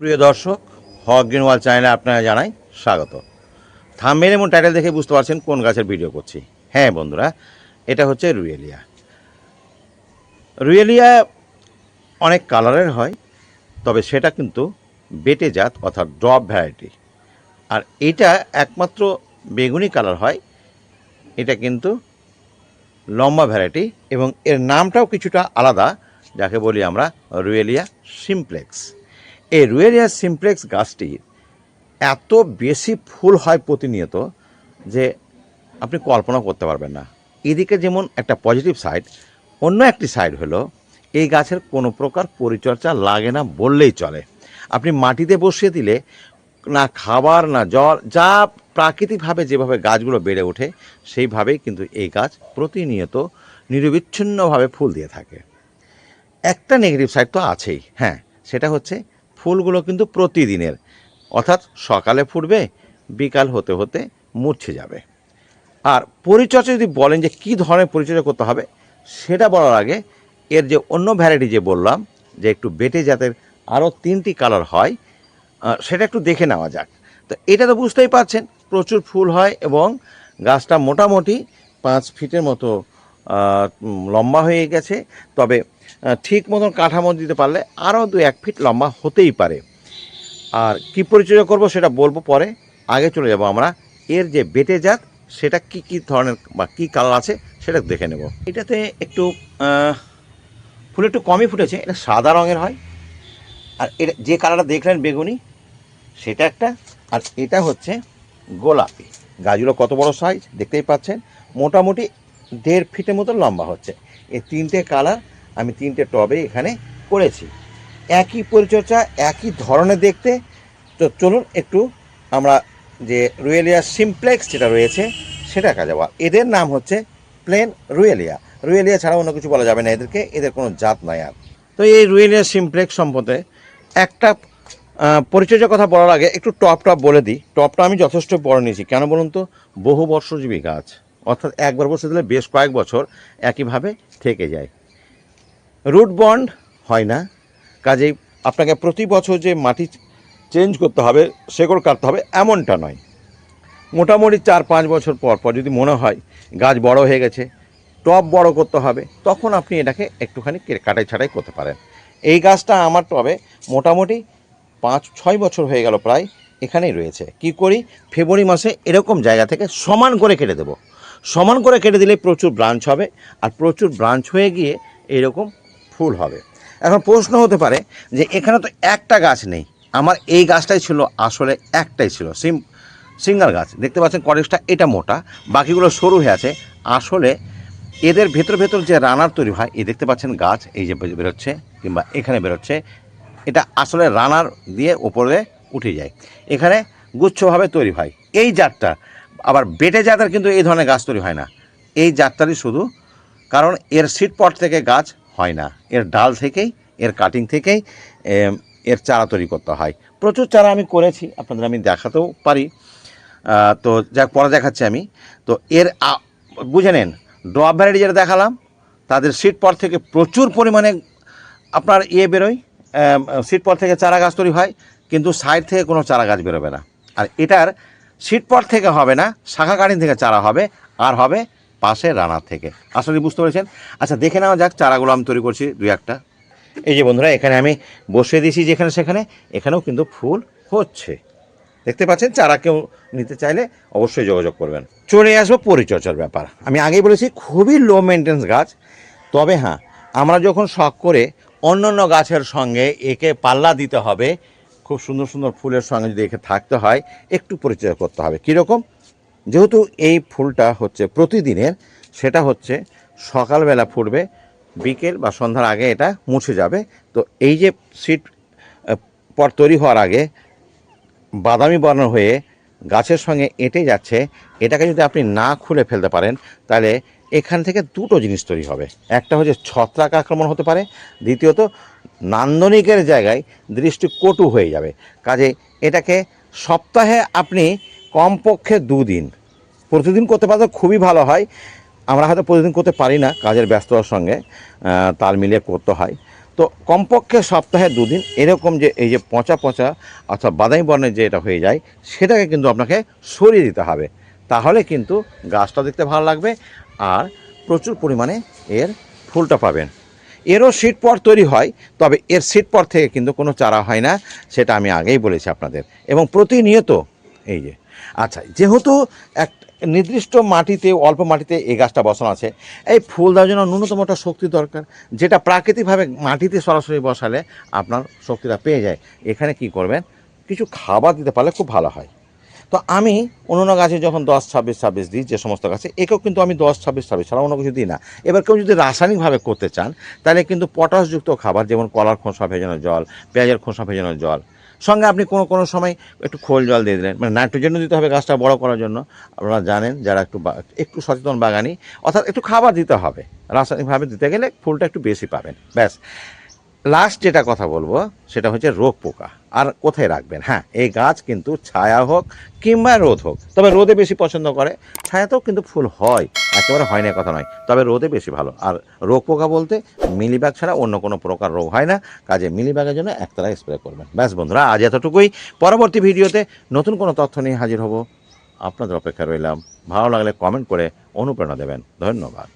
প্রিয় দর্শক, হক গ্রিনওয়াল চ্যানেলে আপনারা জানাই স্বাগত। থাম্বেল এবং টাইটেল দেখে বুঝতে পারছেন কোন গাছের ভিডিও করছি। হ্যাঁ বন্ধুরা, এটা হচ্ছে রুয়েলিয়া। রুয়েলিয়া অনেক কালারের হয়, তবে সেটা কিন্তু বেটে জাত অর্থাৎ ড্রপ ভ্যারাইটি। আর এটা একমাত্র বেগুনি কালার হয়, এটা কিন্তু লম্বা ভ্যারাইটি এবং এর নামটাও কিছুটা আলাদা, যাকে বলি আমরা রুয়েলিয়া সিমপ্লেক্স। এই রুয়েরিয়া সিমপ্লেক্স গাছটির এত বেশি ফুল হয় প্রতিনিয়ত যে আপনি কল্পনা করতে পারবেন না। এদিকে যেমন একটা পজিটিভ সাইড, অন্য একটি সাইড হলো, এই গাছের কোনো প্রকার পরিচর্যা লাগে না বললেই চলে। আপনি মাটিতে বসিয়ে দিলে না খাবার, না জল, যা প্রাকৃতিকভাবে যেভাবে গাছগুলো বেড়ে ওঠে, সেইভাবেই কিন্তু এই গাছ প্রতিনিয়ত নিরবিচ্ছিন্নভাবে ফুল দিয়ে থাকে। একটা নেগেটিভ সাইড তো আছেই হ্যাঁ সেটা হচ্ছে ফুলগুলো কিন্তু প্রতিদিনের। অর্থাৎ সকালে ফুটবে, বিকাল হতে হতে মূর্ছে যাবে। আর পরিচর্যা যদি বলেন যে কী ধরনের পরিচর্যা করতে হবে, সেটা বলার আগে এর যে অন্য ভ্যারাইটি যে বললাম, যে একটু বেটে জাতের আরও তিনটি কালার হয় সেটা একটু দেখে নেওয়া যাক। তো এটা তো বুঝতেই পারছেন, প্রচুর ফুল হয় এবং গাছটা মোটামুটি পাঁচ ফিটের মতো লম্বা হয়ে গেছে, তবে ঠিক মতন কাঠামো দিতে পারলে আরও দু এক ফিট লম্বা হতেই পারে। আর কি পরিচর্যা করব সেটা বলব পরে। আগে চলে যাব আমরা। এর যে বেটে জাত, সেটা কি কি ধরনের বা কি কালার আছে, সেটা দেখে নেব। এটাতে একটু ফুল একটু কমই ফুটেছে, এটা সাদা রঙের হয়। আর এটা, যে কালারটা দেখলেন বেগুনি, সেটা একটা। আর এটা হচ্ছে গোলাপি। গাছগুলো কত বড় সাইজ দেখতেই পাচ্ছেন। মোটামুটি দেড় ফিটের মতো লম্বা হচ্ছে। এই তিনটে কালার আমি তিনটে টবে এখানে করেছি। একই পরিচর্যা, একই ধরনের দেখতে। তো চলুন একটু আমরা যে রুয়েলিয়া সিমপ্লেক্স যেটা রয়েছে, সেটা কাজে যাওয়া এদের নাম হচ্ছে প্লেন রুয়েলিয়া। রুয়েলিয়া ছাড়া অন্য কিছু বলা যাবে না এদেরকে, এদের কোনো জাত নাই আর। তো এই রুয়েলিয়া সিমপ্লেক্স সম্বন্ধে একটা পরিচর্যার কথা বলার আগে একটু টপ টপ বলে দিই। টপটা আমি যথেষ্ট বড় নিয়েছি। কেন বলুন তো? বহু বর্ষজীবী গাছ। অর্থাৎ একবার বসে দিলে বেশ কয়েক বছর একইভাবে থেকে যায়। রুট বন্ড হয় না, কাজেই আপনাকে প্রতি বছর যে মাটি চেঞ্জ করতে হবে, শেকড় কাটতে হবে, এমনটা নয়। মোটামুটি চার পাঁচ বছর পর পর যদি মনে হয় গাছ বড় হয়ে গেছে, টব বড় করতে হবে, তখন আপনি এটাকে একটুখানি কাটাই ছাটাই করতে পারেন। এই গাছটা আমার টবে মোটামুটি পাঁচ ছয় বছর হয়ে গেল প্রায় এখানেই রয়েছে। কি করি? ফেব্রুয়ারি মাসে এরকম জায়গা থেকে সমান করে কেটে দেব। সমান করে কেটে দিলে প্রচুর ব্রাঞ্চ হবে আর প্রচুর ব্রাঞ্চ হয়ে গিয়ে এরকম ফুল হবে। এখন প্রশ্ন হতে পারে যে এখানে তো একটা গাছ নেই, আমার এই গাছটাই ছিল, আসলে একটাই ছিল, সিম সিঙ্গাল গাছ। দেখতে পাচ্ছেন কটেজটা এটা মোটা, বাকিগুলো সরু হয়ে আছে। আসলে এদের ভেতর ভেতর যে রানার তৈরি হয়, এই দেখতে পাচ্ছেন গাছ, এই যে বেরোচ্ছে, কিংবা এখানে বেরোচ্ছে, এটা আসলে রানার দিয়ে ওপরে উঠে যায়। এখানে গুচ্ছভাবে তৈরি হয়। এই জাতটা আবার বেটে জাতের কিন্তু এই ধরনের গাছ তৈরি হয় না। এই জাতটারই শুধু কারণ এর সিট পট থেকে গাছ হয় না। এর ডাল থেকেই, এর কাটিং থেকেই এর চারা তৈরি করতে হয়। প্রচুর চারা আমি করেছি, আপনাদের আমি দেখাতেও পারি। তো যাক, পরে দেখাচ্ছি আমি। তো এর বুঝে নেন, ড্রপ ভ্যারাইটি যেটা দেখালাম, তাদের সিট পর থেকে প্রচুর পরিমাণে আপনার ইয়ে বেরোয়। সিট পর থেকে চারা গাছ তৈরি হয়, কিন্তু সাইড থেকে কোনো চারা গাছ বেরোবে না। আর এটার সিট পর থেকে হবে না শাখা কাটিং থেকে চারা হবে, আর হবে পাশে রানার থেকে। আসলে বুঝতে পেরেছেন? আচ্ছা দেখে নেওয়া যাক চারাগুলো আমি তৈরি করছি দুই একটা। এই যে বন্ধুরা, এখানে আমি বসিয়ে দিয়েছি যেখানে সেখানে, এখানেও কিন্তু ফুল হচ্ছে। দেখতে পাচ্ছেন, চারা কেউ নিতে চাইলে অবশ্যই যোগাযোগ করবেন। চলে আসব পরিচর্যার ব্যাপার। আমি আগেই বলেছি, খুবই লো মেনটেন্স গাছ। তবে হ্যাঁ আমরা যখন শখ করে অন্য অন্য গাছের সঙ্গে একে পাল্লা দিতে হবে খুব সুন্দর সুন্দর ফুলের সঙ্গে যদি একে থাকতে হয়, একটু পরিচয় করতে হবে। কীরকম? যেহেতু এই ফুলটা হচ্ছে প্রতিদিনের, সেটা হচ্ছে সকালবেলা ফুটবে, বিকেল বা সন্ধ্যার আগে এটা মুছে যাবে। তো এই যে সিট পর তৈরি হওয়ার আগে বাদামি বর্ণ হয়ে গাছের সঙ্গে এঁটে যাচ্ছে, এটাকে যদি আপনি না খুলে ফেলতে পারেন, তাহলে এখান থেকে দুটো জিনিস তৈরি হবে। একটা হচ্ছে ছত্রাক আক্রমণ হতে পারে, দ্বিতীয়ত নান্দনিকের জায়গায় দৃষ্টি কটু হয়ে যাবে। কাজে এটাকে সপ্তাহে আপনি কমপক্ষে দুদিন, প্রতিদিন করতে পারলে খুবই ভালো হয়। আমরা হয়তো প্রতিদিন করতে পারি না কাজের ব্যস্ততার সঙ্গে তাল মিলিয়ে করতে হয়। তো কমপক্ষে সপ্তাহে দুদিন এরকম যে এই যে পচা পচা অর্থাৎ বাদামি বর্ণের যে এটা হয়ে যায়, সেটাকে কিন্তু আপনাকে সরিয়ে দিতে হবে। তাহলে কিন্তু গাছটা দেখতে ভালো লাগবে আর প্রচুর পরিমাণে এর ফুলটা পাবেন। এরও সিট পর তৈরি হয়, তবে এর সিট পর থেকে কিন্তু কোনো চারা হয় না, সেটা আমি আগেই বলেছি আপনাদের। এবং প্রতিনিয়ত, এই যে আচ্ছা যেহেতু এক নির্দিষ্ট মাটিতে, অল্প মাটিতে এই গাছটা বসানো আছে, এই ফুল দেওয়ার জন্য ন্যূনতম একটা শক্তি দরকার, যেটা প্রাকৃতিকভাবে মাটিতে সরাসরি বসালে আপনার শক্তিটা পেয়ে যায়। এখানে কি করবেন? কিছু খাবার দিতে পারলে খুব ভালো হয়। তো আমি অন্য গাছে যখন দশ, ছাব্বিশ ছাব্বিশ দিই, যে সমস্ত গাছে, একেও কিন্তু আমি দশ, ছাব্বিশ ছাব্বিশ ছাড়া অন্য কিছু দিই না। এবার কেউ যদি রাসায়নিকভাবে করতে চান, তাহলে কিন্তু পটাশযুক্ত খাবার, যেমন কলার খোসা ভেজানো জল, পেঁয়াজের খোসা ভেজানো জল, সঙ্গে আপনি কোনো কোনো সময় একটু খোল জল দিয়ে দিলেন মানে নাইট্রোজেনও দিতে হবে গাছটা বড় করার জন্য। আপনারা জানেন, যারা একটু একটু সচেতন বাগানি, অর্থাৎ একটু খাবার দিতে হবে। রাসায়নিকভাবে দিতে গেলে ফুলটা একটু বেশি পাবেন, ব্যাস। লাস্ট যেটা কথা বলব, সেটা হচ্ছে রোগ পোকা। আর কোথায় রাখবেন? হ্যাঁ এই গাছ কিন্তু ছায়া হোক কিংবা রোদ হোক, তবে রোদে বেশি পছন্দ করে। ছায়াতেও কিন্তু ফুল হয়, একেবারে হয় না কথা নয়, তবে রোদে বেশি ভালো। আর রোগ পোকা বলতে মিলিবাগ ছাড়া অন্য কোনো প্রকার রোগ হয় না, কাজে মিলিবাগের জন্য একতলা স্প্রে করবেন। ব্যাস বন্ধুরা, আজ এতটুকুই। পরবর্তী ভিডিওতে নতুন কোনো তথ্য নিয়ে হাজির হব। আপনাদের অপেক্ষা রইলাম। ভালো লাগলে কমেন্ট করে অনুপ্রেরণা দেবেন। ধন্যবাদ।